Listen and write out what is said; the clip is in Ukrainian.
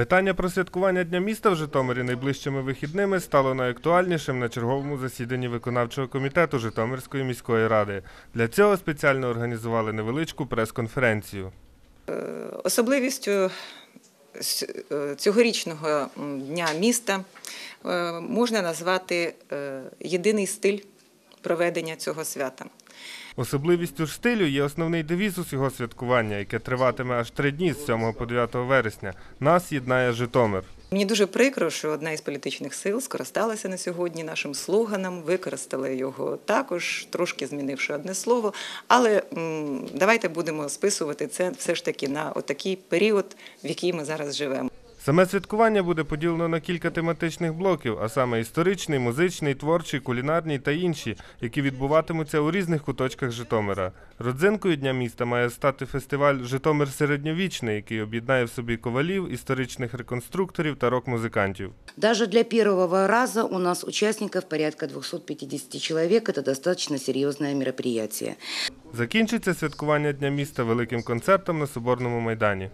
Питання про святкування Дня міста в Житомирі найближчими вихідними стало найактуальнішим на черговому засіданні виконавчого комітету Житомирської міської ради. Для цього спеціально організували невеличку прес-конференцію. Особливістю е, цьогорічного дня міста е, можна назвати е, єдиний стиль проведення цього свята. Особливістю ж стилю є основний девіз усього святкування, яке триватиме аж три дні з 7 по 9 вересня. Нас єднає Житомир. Мені дуже прикро, що одна із політичних сил скористалася на сьогодні нашим слоганом, використала його також, трошки змінивши одне слово. Але давайте будемо списувати це все ж таки на отакий період, в який ми зараз живемо. Саме святкування буде поділено на кілька тематичних блоків, а саме історичний, музичний, творчий, кулінарний та інші, які відбуватимуться у різних куточках Житомира. Родзинкою дня міста має стати фестиваль Житомир середньовічний, який об'єднає в собі ковалів, історичних реконструкторів та рок-музикантів. Даже для первого раза у нас участников порядка 250 человек. Это достаточно серьезное мероприятие. Закінчиться святкування Дня міста великим концертом на Соборному майдані.